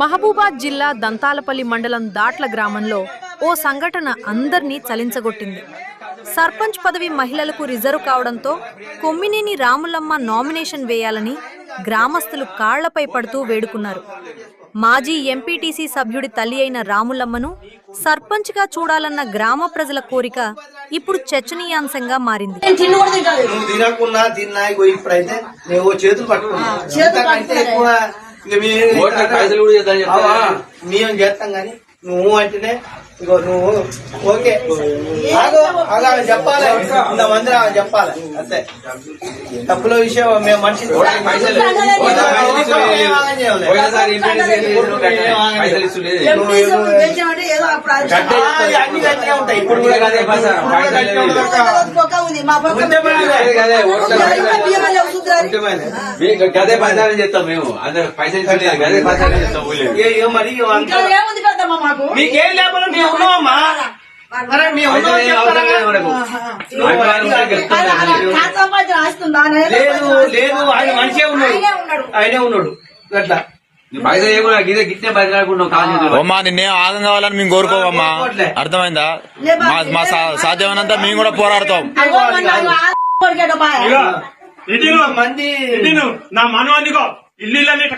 మహబూబాద్ జిల్లా దంతాలపల్లి మండలం దాట్ల గ్రామంలో ఓ సంఘటన అందర్నీ చలించగొట్టింది. సర్పంచ్ పదవి మహిళలకు రిజర్వ్ కావడంతో కొమ్మినేని రాములమ్మ నామినేషన్ వేయాలని గ్రామస్తులు కాళ్ళపై పడుతూ వేడుకున్నారు. మాజీ ఎంపీటీసీ సభ్యుడి తల్లి అయిన రాములమ్మను సర్పంచ్గా చూడాలన్న గ్రామ ప్రజల కోరిక ఇప్పుడు చర్చనీయాంశంగా మారింది. తినకున్నా తిన్నా ఇప్పుడైతే చేతులు పైసలు కూడా చేద్దాం చెప్తా. అవా, మేము చేస్తాం కానీ నువ్వు అంటేనే ఇగో నువ్వు ఓకే. ఆగు, ఆగు, చెప్పాలి. ఇంతమంది చెప్పాలి. అంతే. తప్పుల విషయం మేము మనిషి ఉంటాయి. ఇప్పుడు కూడా గదే. పైసలు చేస్తాం మేము. అందరు పైసలు గదే పైసలు ఏ మరి మాకు? మీకేం లేకపోతే మేము ఉన్నామమ్మా? లేదు లేదు ఆయన ఉన్నాడు. ఆయనే ఉన్నాడు. అట్లా. నిన్నేం ఆగం కావాలని మేము కోరుకోవమ్మా. అర్థమైందా? మా సాధ్యమైనంత మేము కూడా పోరాడతాం. ఇటు మంది. ఇటు నా మనవాడినిగో ఇల్లు